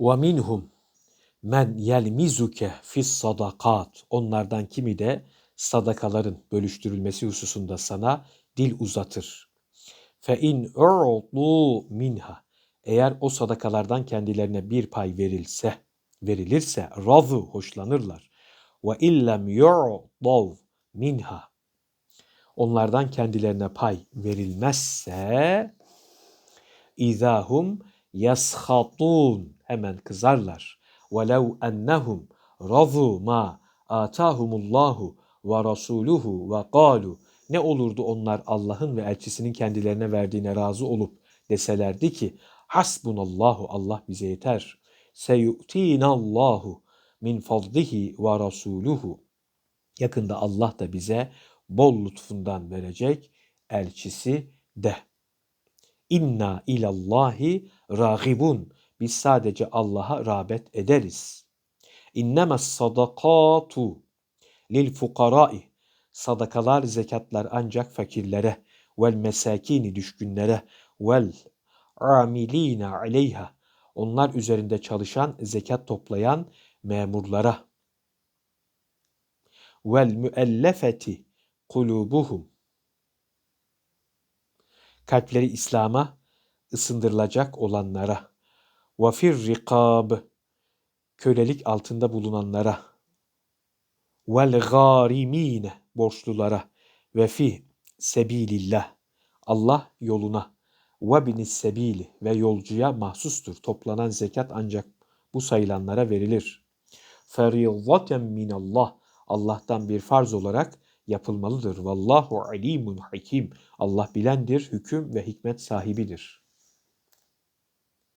Ve minhum men yelmizuke fis sadakat. Onlardan kimi de sadakaların bölüştürülmesi hususunda sana dil uzatır. Fe in u'tu minha. Eğer o sadakalardan kendilerine bir pay verilse, verilirse razı hoşlanırlar. Ve illem yu'dav minha. Onlardan kendilerine pay verilmezse izahum yashatun hemen kızarlar. Ennehum razu ma atahumullahu ve rasuluhu ve kalu ne olurdu onlar Allah'ın ve elçisinin kendilerine verdiğine razı olup deselerdi ki hasbunallahu Allah bize yeter. Seyu'tinallahu min fadlihi ve rasuluhu. Yakında Allah da bize bol lütfundan verecek elçisi de. İnna ilallahi ragibun. Biz sadece Allah'a rağbet ederiz. İnnemes sadakatu lil fukarai. Sadakalar, zekatlar ancak fakirlere vel mesakini düşkünlere vel amilina aleyha. Onlar üzerinde çalışan, zekat toplayan memurlara vel müellefeti kulubuhum kalpleri İslam'a ısındırılacak olanlara fir rikab kölelik altında bulunanlara garimine borçlulara ve fi sebilillah Allah yoluna binis sebili ve yolcuya mahsustur. Toplanan zekat ancak bu sayılanlara verilir. Ferizaten minallah Allah'tan bir farz olarak yapılmalıdır. Vallahu alimun hakim. Allah bilendir, hüküm ve hikmet sahibidir.